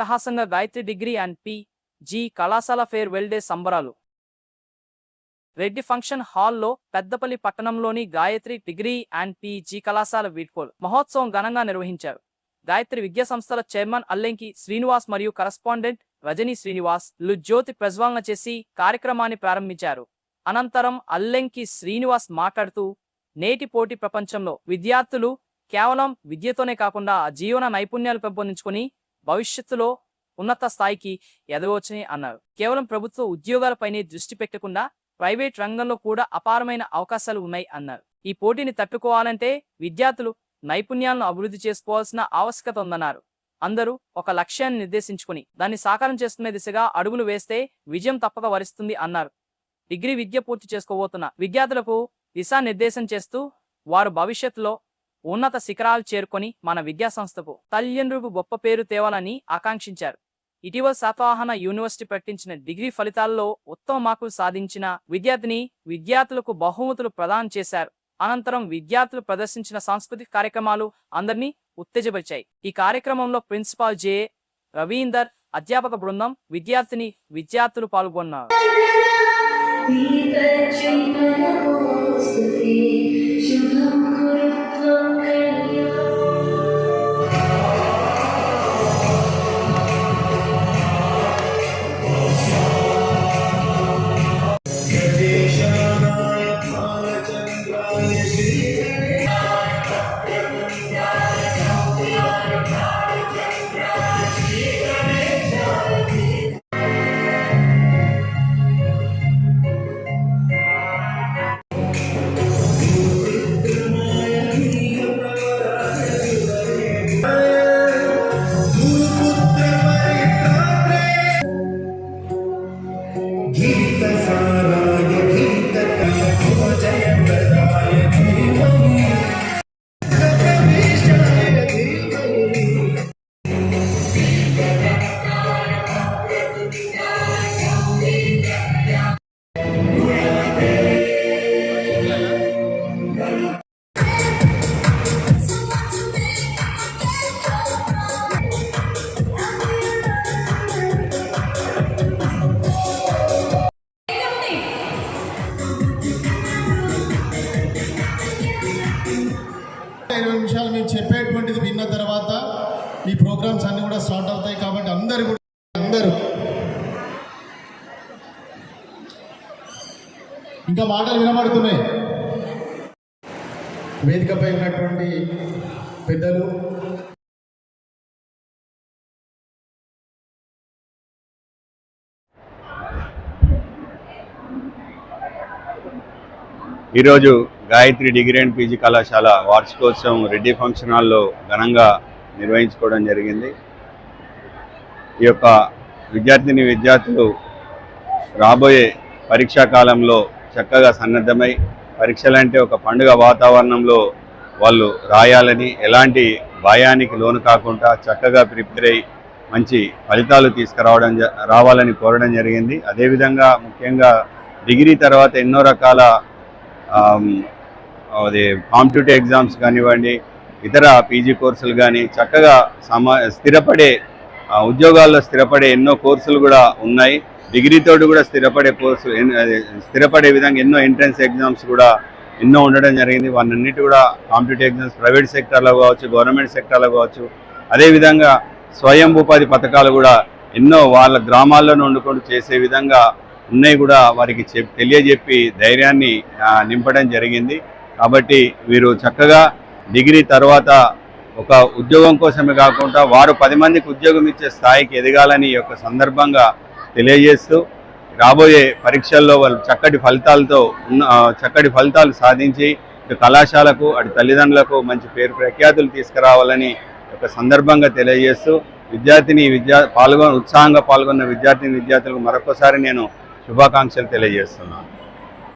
అట్టహాసంగా Gayatri degree and P. G. కళాశాల farewell day సంబరాలు. రెడ్డి ఫంక్షన్ హాల్లో పెద్దపల్లి పట్టణంలోని గాయత్రి డిగ్రీ అండ్ పి.జి. కళాశాల వీడ్కోలు మహోత్సవం ఘనంగా నిర్వహించారు. గాయత్రి విద్యా సంస్థల చైర్మన్ అల్లెంకి శ్రీనివాస్ మరియు కరస్పాండెంట్ రజనీ శ్రీనివాస్లు జ్యోతి ప్రజ్వాలన చేసి కార్యక్రమాన్ని ప్రారంభించారు. అనంతరం అల్లెంకి శ్రీనివాస్ మాట్లాడుతూ నేటి పోటీ ప్రపంచంలో విద్యార్థులు కేవలం విద్యతోనే కాకుండా జీవన నైపుణ్యాలు పెంపొందించుకొని భవిష్యత్తులో ఉన్నత స్థాయికి ఎదగవచ్చని అన్నారు. కేవలం ప్రభుత్వ ఉద్యోగాలపైనే దృష్టి పెట్టకుండా ప్రైవేట్ రంగంలో కూడా అపారమైన అవకాశాలు ఉన్నాయి అన్నారు. ఈ పోటీని తట్టుకోవాలంటే విద్యార్థులు నైపుణ్యాలను అభివృద్ధి చేసుకోవాల్సిన ఆవశ్యకత ఉందన్నారు. అందరూ ఒక లక్ష్యాన్ని నిర్దేశించుకుని దాన్ని సాకారం చేస్తున్న దిశగా అడుగులు వేస్తే విజయం తప్పక వరిస్తుంది అన్నారు. డిగ్రీ విద్య పూర్తి చేసుకోబోతున్న విద్యార్థులకు దిశానిర్దేశం చేస్తూ వారు భవిష్యత్తులో ఉన్నత శిఖరాలు చేరుకొని మన విద్యా సంస్థకు తల్లిదండ్రులకు గొప్ప పేరు తేవాలని ఆకాంక్షించారు. ఇటీవల శాతవాహన యూనివర్సిటీ ప్రకటించిన డిగ్రీ ఫలితాల్లో ఉత్తమ మార్కులు సాధించిన విద్యార్థిని విద్యార్థులకు బహుమతులు ప్రదానం చేశారు. అనంతరం విద్యార్థులు ప్రదర్శించిన సాంస్కృతిక కార్యక్రమాలు అందరినీ ఉత్తేజపరిచాయి. ఈ కార్యక్రమంలో ప్రిన్సిపాల్ జే. రవీందర్ అధ్యాపక బృందం విద్యార్థిని విద్యార్థులు పాల్గొన్నారు. చెప్పేటువంటిది విన్న తర్వాత ఈ ప్రోగ్రామ్స్ అన్ని కూడా స్టార్ట్ అవుతాయి కాబట్టి అందరు కూడా అందరూ. ఇంకా మాటలు వినబడుతున్నాయి. వేదికపై ఉన్నటువంటి పెద్దలు. ఈరోజు గాయత్రి డిగ్రీ అండ్ పీజీ కళాశాల వార్షికోత్సవం రెడ్డి ఫంక్షన్ హాల్లో ఘనంగా నిర్వహించుకోవడం జరిగింది. ఈ యొక్క విద్యార్థిని విద్యార్థులు రాబోయే పరీక్షా కాలంలో చక్కగా సన్నద్ధమై పరీక్షలంటే ఒక పండుగ వాతావరణంలో వాళ్ళు రాయాలని ఎలాంటి భయానికి లోను కాకుండా చక్కగా ప్రిపేర్ అయ్యి మంచి ఫలితాలు తీసుకురావడం జ- రావాలని కోరడం జరిగింది. అదేవిధంగా ముఖ్యంగా డిగ్రీ తర్వాత ఎన్నో రకాల అది కాంపిటేటివ్ ఎగ్జామ్స్ కానివ్వండి ఇతర పీజీ కోర్సులు కానీ చక్కగా సమా స్థిరపడే ఉద్యోగాల్లో స్థిరపడే ఎన్నో కోర్సులు కూడా ఉన్నాయి. డిగ్రీతోటి కూడా స్థిరపడే కోర్సు స్థిరపడే విధంగా ఎన్నో ఎంట్రన్స్ ఎగ్జామ్స్ కూడా ఎన్నో ఉండడం జరిగింది. వాటన్నిటి కూడా కాంపిటేటివ్ ఎగ్జామ్స్ ప్రైవేట్ సెక్టర్లో కావచ్చు గవర్నమెంట్ సెక్టర్లో కావచ్చు. అదేవిధంగా స్వయం ఉపాధి పథకాలు కూడా ఎన్నో వాళ్ళ గ్రామాల్లోనే వండుకొని చేసే విధంగా ఉన్నాయి కూడా వారికి చెప్ తెలియజెప్పి ధైర్యాన్ని నింపడం జరిగింది. కాబట్టి వీరు చక్కగా డిగ్రీ తర్వాత ఒక ఉద్యోగం కోసమే కాకుండా వారు పది మందికి ఉద్యోగం ఇచ్చే స్థాయికి ఎదగాలని ఈ యొక్క సందర్భంగా తెలియజేస్తూ రాబోయే పరీక్షల్లో వాళ్ళు చక్కటి ఫలితాలతో ఉన్న చక్కటి ఫలితాలు సాధించి ఇటు కళాశాలకు అటు తల్లిదండ్రులకు మంచి పేరు ప్రఖ్యాతులు తీసుకురావాలని ఒక సందర్భంగా తెలియజేస్తూ విద్యార్థిని విద్యా పాల్గొ ఉత్సాహంగా పాల్గొన్న విద్యార్థిని విద్యార్థులకు మరొకసారి నేను శుభాకాంక్షలు తెలియజేస్తున్నాను.